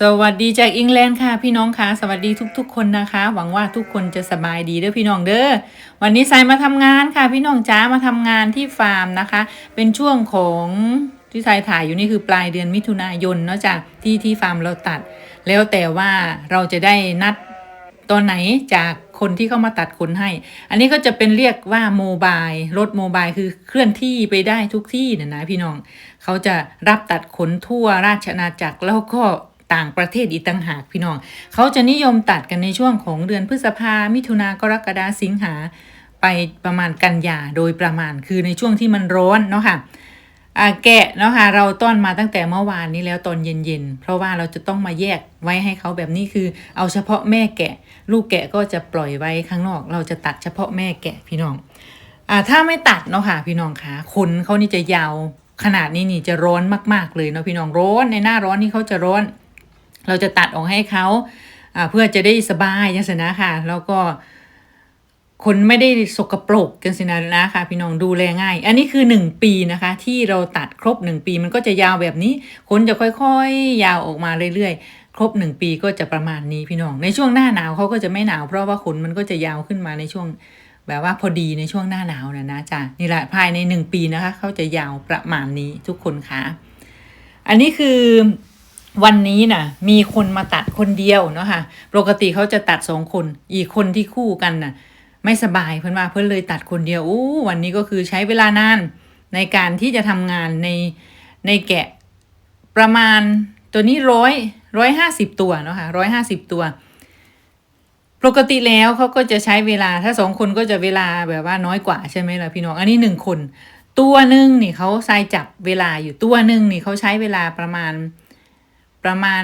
สวัสดีจากอังกฤษค่ะพี่น้องค่ะสวัสดีทุก ๆ คนนะคะ หวังว่าทุกคนจะสบายดีเด้อพี่น้องเด้อวันนี้สายมาทำงานค่ะ พี่น้องจ้ามาทำงานที่ฟาร์มนะคะ เป็นช่วงของที่สายถ่ายอยู่นี่คือปลายเดือนมิถุนายนเนาะจ้ะที่ที่ฟาร์มเราตัด แล้วแต่ว่าเราจะได้นัดตอนไหนจากคนที่เข้ามาตัดขนให้ อันนี้ก็จะเป็นเรียกว่าโมบายรถโมบายคือเคลื่อนที่ไปได้ทุกที่นะนะพี่น้อง เขาจะรับตัดขนทั่วราชอาณาจักรแล้วก็ ต่างประเทศอีกต่างหากพี่น้อง เขาจะนิยมตัดกันในช่วงของเดือนพฤษภา มิถุนากรกฎาสิงหา ไปประมาณกันยาโดยประมาณคือในช่วงที่มันร้อนเนาะค่ะอ่าแกะเนาะค่ะเราต้อนมาตั้งแต่เมื่อวานนี้แล้วตอนเย็นๆ เพราะว่าเราจะต้องมาแยกไว้ให้เขาแบบนี้คือ เอาเฉพาะแม่แกะ ลูกแกะก็จะปล่อยไว้ข้างนอก เราจะตัดเฉพาะแม่แกะพี่น้องอ่าถ้าไม่ตัดเนาะค่ะพี่น้องคะขนเขานี่จะยาวขนาดนี้นี่จะร้อนมากๆเลยเนาะพี่น้องร้อนในหน้าร้อนนี่เขาจะร้อน เราจะตัดออกให้เขาเพื่อจะได้สบายจังสินะค่ะ แล้วก็คนไม่ได้สกปรกจังสินะนะคะพี่น้องดูแลง่าย อันนี้คือ 1 ปีนะคะ ที่เราตัดครบ 1 ปีมันก็จะยาวแบบนี้ขนจะค่อยๆ ยาวออกมาเรื่อยๆ ครบ 1 ปีก็จะประมาณนี้พี่น้อง ในช่วงหน้าหนาวเขาก็จะไม่หนาวเพราะว่าขนมันก็จะยาวขึ้นมาในช่วงแบบว่าพอดีในช่วงหน้าหนาวนะนะจ๊ะนี่แหละภายในหนึ่งปีนะคะเขาจะยาวประมาณนี้ทุกคนค่ะ อันนี้คือ วันนี้นะ่ะมีคนมาตัดคนเดียวเนาะค่ะปกติเขาจะตัดสองคน อีกคนที่คู่กันนะ่ะ ไม่สบายเพื่อนว่าเพื่อนเลยตัดคนเดียวอู้วันนี้ก็คือใช้เวลานานในการที่จะทำงานในในแกะประมาณตัวนี้ร้อยร้อยห้าสิบตัวเนาะคะ่ะร้อยห้าสิบตัว ปกติแล้วเขาก็จะใช้เวลาถ้าสองคนก็จะเวลาแบบว่าน้อยกว่าใช่ไหมล่ะพี่น้องอันนี้หนึ่งคน ตัวหนึ่งนี่เขาทรายจับเวลาอยู่ตัวหนึ่งนี่เขาใช้เวลาประมาณ ประมาณ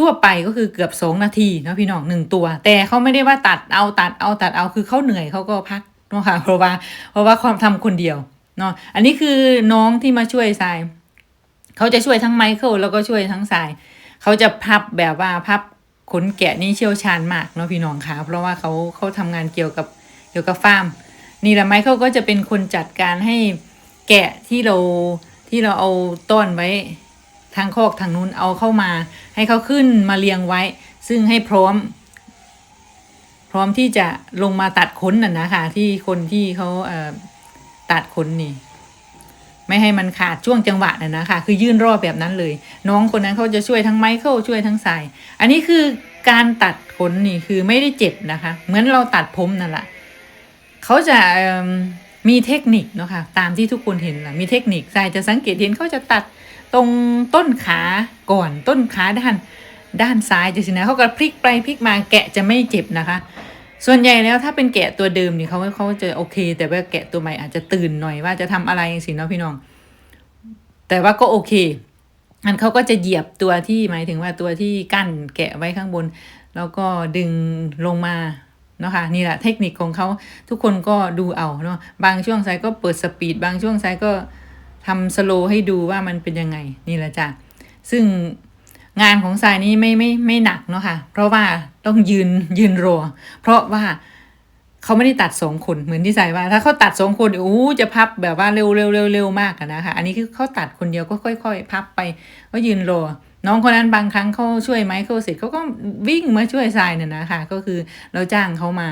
ทั่วๆไปก็คือเกือบสองนาทีเนาะพี่น้องหนึ่งตัว แต่เขาไม่ได้ว่าตัดเอาตัดเอาตัดเอาคือเขาเหนื่อยเขาก็พักเนาะค่ะเพราะว่าเพราะว่าความทำคนเดียวเนาะอันนี้คือน้องที่มาช่วยทรายเขาจะช่วยทั้งไมเคิลแล้วก็ช่วยทั้งทรายเขาจะพับแบบว่าพับขนแกะนี่เชี่ยวชาญมากเนาะพี่น้องค่ะเพราะว่าเขาเขาทำงานเกี่ยวกับเกี่ยวกับฟาร์มนี่แหละไมเคิลก็จะเป็นคนจัดการให้แกะที่เราที่เราเอาต้อนไว้ ทางคอกทางนู้นเอาเข้ามา ให้เขาขึ้นมาเรียงไว้ ซึ่งให้พร้อม พร้อมที่จะลงมาตัดขนน่ะนะคะที่คนที่เขาเตัดขนนี่ ไม่ให้มันขาดช่วงจังหวะน่ะนะคะคือยื่นรอบแบบนั้นเลย น้องคนนั้นเขาจะช่วยทั้งไมเคิลช่วยทั้งสายอันนี้คือการตัดขนนี่คือไม่ได้เจ็บนะคะ เหมือนเราตัดผมนั่นแหละเขาจะมีเทคนิคเนาะค่ะตามที่ทุกคนเห็นแหละมีเทคนิคสายจะสังเกตเห็นเขาจะตัด ตรงต้นขาก่อนต้นขาด้านด้านซ้ายจะสินะเขาก็พลิกไปพลิกมาแกะจะไม่เจ็บนะคะ ส่วนใหญ่แล้วถ้าเป็นแกะตัวเดิมนี่เขาเขาจะโอเค แต่ว่าแกะตัวใหม่อาจจะตื่นหน่อยว่าจะทำอะไรสิเนาะพี่น้อง แต่ว่าก็โอเคอันเขาก็จะเหยียบตัวที่หมายถึงว่าตัวที่กั้นแกะไว้ข้างบน แล้วก็ดึงลงมาเนาะค่ะนี่แหละเทคนิคของเขาทุกคนก็ดูเอาเนาะบางช่วงไซก็เปิดสปีด บางช่วงไซก็ ทำสโลให้ดูว่ามันเป็นยังไงนี่แหละจ้ะซึ่งงานของสายนี้ไม่ไม่ไม่หนักเนาะค่ะ เพราะว่าต้องยืนยืนรอ เพราะว่าเขาไม่ได้ตัดสองคนเหมือนที่ใส่ว่า ถ้าเขาตัดสองคนโอ้จะพับแบบว่าเร็วเร็วเร็วเร็วมากนะคะ อันนี้คือเขาตัดคนเดียวก็ค่อย ๆ พับไปก็ยืนรอน้องคนนั้นบางครั้งเขาช่วยไหมเขาเสร็จเขาก็วิ่งมาช่วยทรายเนี่ยนะคะ ก็คือเราจ้างเขามา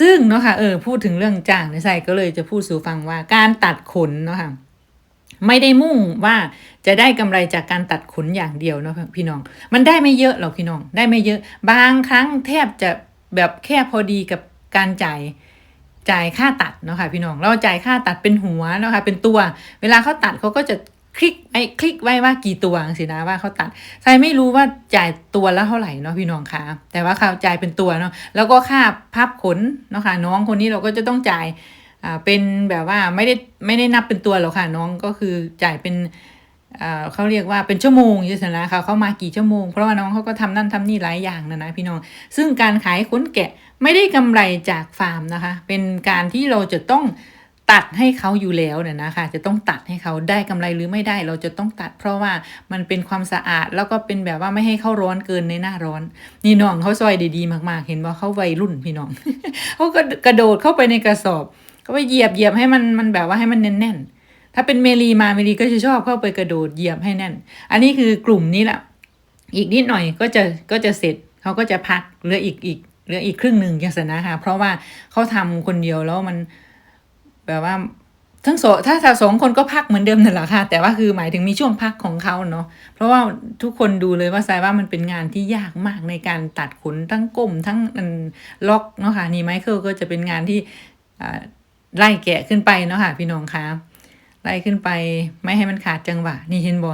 ซึ่งเนาะค่ะเออพูดถึงเรื่องจ้างในยทรายก็เลยจะพูดสู่ฟังว่าการตัดขนเนาะค่ะ ไม่ได้มุ่งว่าจะได้กำไรจากการตัดขนอย่างเดียวเนาะพี่น้อง มันได้ไม่เยอะหรอกพี่น้อง ได้ไม่เยอะ บางครั้งแทบจะแบบแค่พอดีกับการจ่ายจ่ายค่าตัดเนาะค่ะพี่น้อง เราจ่ายค่าตัดเป็นหัวเนาะค่ะเป็นตัว เวลาเขาตัดเขาก็จะคลิกไอ้คลิกไว้ว่ากี่ตัวสินะว่าเขาตัดใช่ไม่รู้ว่าจ่ายตัวละเท่าไหร่เนาะพี่น้องคะแต่ว่าเขาจ่ายเป็นตัวเนาะแล้วก็ค่าพับขนเนาะค่ะน้องคนนี้เราก็จะต้องจ่าย อ่าเป็นแบบว่าไม่ได้ไม่ได้นับเป็นตัวหรอกค่ะน้องก็คือจ่ายเป็นอ่าเขาเรียกว่าเป็นชั่วโมงยี่สินะค่ะเขามากี่ชั่วโมงเพราะว่าน้องเขาก็ทำนั่นทำนี่หลายอย่างนะนะพี่น้อง ซึ่งการขายขนแกะไม่ได้กำไรจากฟาร์มนะคะ เป็นการที่เราจะต้องตัดให้เขาอยู่แล้วเนี่ยนะคะจะต้องตัดให้เขาได้กำไรหรือไม่ได้ เราจะต้องตัด เพราะว่ามันเป็นความสะอาดแล้วก็เป็นแบบว่าไม่ให้เขาร้อนเกินในหน้าร้อน นี่น้องเขาซอยดีๆมากๆ เห็นว่าเขาวัยรุ่นพี่น้องเขาก็กระโดดเข้าไปในกระสอบ เขาไปเหยียบเหยียบให้มันมันแบบว่าให้มันแน่นๆถ้าเป็นเมลีมาเมลีก็จะชอบเข้าไปกระโดดเหยียบให้แน่น อันนี้คือกลุ่มนี้แหละ อีกนิดหน่อยก็จะก็จะเสร็จเขาก็จะพักเหลืออีกอีกเหลืออีกครึ่งหนึ่งย่างสนะคะเพราะว่าเขาทำคนเดียวแล้วมันแบบว่าทั้งสองถ้าถ้าสองคนก็พักเหมือนเดิมนั่นแหละค่ะ แต่ว่าคือหมายถึงมีช่วงพักของเขาเนาะเพราะว่าทุกคนดูเลยว่าทรายว่ามันเป็นงานที่ยากมากในการตัดขนทั้งก้มทั้งอันล็อกเนาะค่ะนี่ไมเคิลก็จะเป็นงานที่อ่า ไล่แกะขึ้นไปเนาะค่ะ พี่น้องคะไล่ขึ้นไปไม่ให้มันขาดจังหวะ นี่เห็นบ่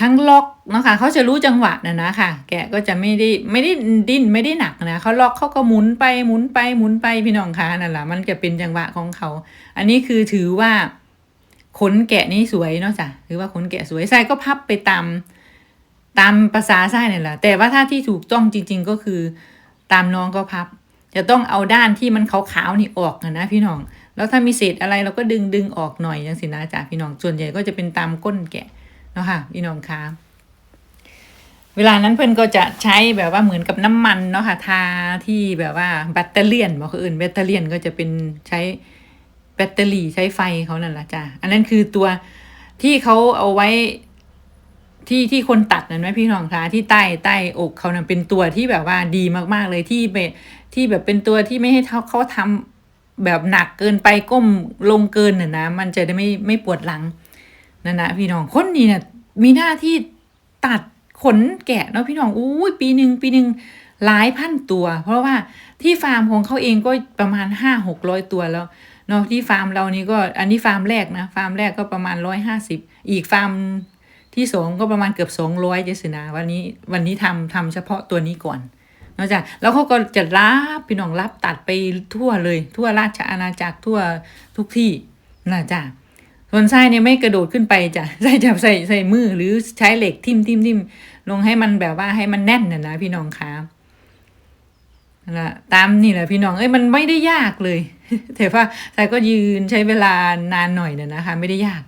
ทั้งล็อกเนาะค่ะเขาจะรู้จังหวะนะนะค่ะ แกะก็จะไม่ได้ไม่ได้ดิ้นไม่ได้หนักนะเขาล็อกเขาก็หมุนไปหมุนไปหมุนไปพี่น้องคะนั่นแหละมันจะเป็นจังหวะของเขา อันนี้คือถือว่าขนแกะนี่สวยเนาะจ้ะถือว่าขนแกะสวยไส้ก็พับไปตามตามภาษาไส้นี่นแหละแต่ว่าถ้าที่ถูกต้องจริง ๆ ก็คือ ตามน้องก็พับ จะต้องเอาด้านที่มันขาวๆนี่ออกนะนะพี่น้อง แล้วถ้ามีเศษอะไรเราก็ดึงดึงออกหน่อยจังสินะจ้ะพี่น้อง ส่วนใหญ่ก็จะเป็นตามก้นแกะเนาะค่ะพี่น้องคะเวลานั้นเพื่อนก็จะใช้แบบว่าเหมือนกับน้ำมันเนาะค่ะทาที่แบบว่าแบตเตอรี่นบอกคนอื่นแบตเตอรี่นก็จะเป็นใช้แบตเตอรี่ใช้ไฟเขานั่นแหละจ้ะ อันนั้นคือตัวที่เขาเอาไว้ ที่ที่คนตัดนั่นไหมพี่น้องคะที่ใต้ใต้อกเขาน่ะเป็นตัวที่แบบว่าดีมากๆเลยที่เบที่แบบเป็นตัวที่ไม่ให้เขาเขาทำแบบหนักเกินไปก้มลงเกินน่ะนะ มันจะได้ไม่ไม่ปวดหลังนั่นนะพี่น้องคนนี้เนี่ยมีหน้าที่ตัดขนแกะเนาะพี่น้องอุ้ยปีหนึ่งปีหนึ่งหลายพันตัว เพราะว่าที่ฟาร์มของเขาเองก็ประมาณห้าหกร้อยตัวแล้วเนาะที่ฟาร์มเรานี่ก็อันนี้ฟาร์มแรกนะฟาร์มแรกก็ประมาณร้อยห้าสิบอีกฟาร์ม ที่สองก็ประมาณเกือบสองร้อยเจสนะวันนี้วันนี้ทำทำเฉพาะตัวนี้ก่อนนอกจากแล้วเขาก็จะรับพี่น้องรับตัดไปทั่วเลย ทั่วราชอาณาจักรทั่วทุกที่นะจ้ะส่วนไส้เนี่ยไม่กระโดดขึ้นไปจ้ะไส้จะใส่ใส่มือหรือใช้เหล็กทิ่มทิ่มทิ่มลงให้มันแบบว่าให้มันแน่นน่ะนะพี่น้องคะนั่ะตามนี่แหละพี่น้องเอ้ยมันไม่ได้ยากเลยแต่ว่าสายก็ยืนใช้เวลานานหน่อยเนี่ยนะคะ ไม่ได้ยาก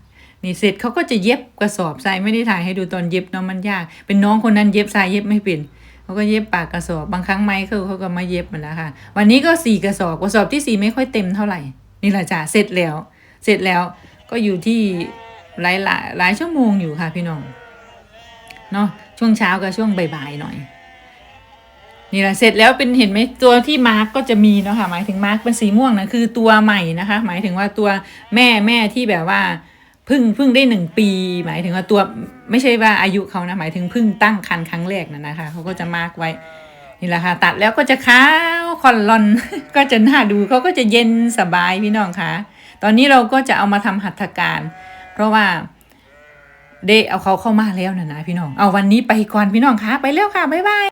นี่เสร็จเขาก็จะเย็บกระสอบทรายไม่ได้ถ่ายให้ดูตอนเย็บเนาะมันยาก เป็นน้องคนนั้นเย็บทรายเย็บไม่เป็นเขาก็เย็บปากกระสอบบางครั้งไม้เขาเขาก็มาเย็บมันแล้วค่ะวันนี้ก็สี่กระสอบกระสอบที่สี่ไม่ค่อยเต็มเท่าไหร่นี่แหละจ้ะเสร็จแล้ว เสร็จแล้วก็อยู่ที่หลายหลายหลายชั่วโมงอยู่ค่ะพี่น้องเนาะช่วงเช้ากับช่วงบ่ายๆหน่อยนี่แหละเสร็จแล้วเป็นเห็นไหมตัวที่มาร์กก็จะมีเนาะค่ะหมายถึงมาร์กเป็นสีม่วงนะคือตัวใหม่นะคะ หมายถึงว่าตัวแม่แม่ที่แบบว่า พิ่งพิ่งได้หนึ่งปี หมายถึงว่าตัวไม่ใช่ว่าอายุเขานะหมายถึงพิ่งตั้งครรภ์ครั้งแรกนะนะคะเขาก็จะมาร์กไว้นี่แหละค่ะตัดแล้วก็จะขาวคอนลอน ก็จะน่าดูเขาก็จะเย็นสบายพี่น้องคะตอนนี้เราก็จะเอามาทำหัตถการ เพราะว่าเดเอาเขาเข้ามาแล้วนะนะพี่น้อง เอาวันนี้ไปก่อนพี่น้องคะไปแล้วค่ะบ๊ายบาย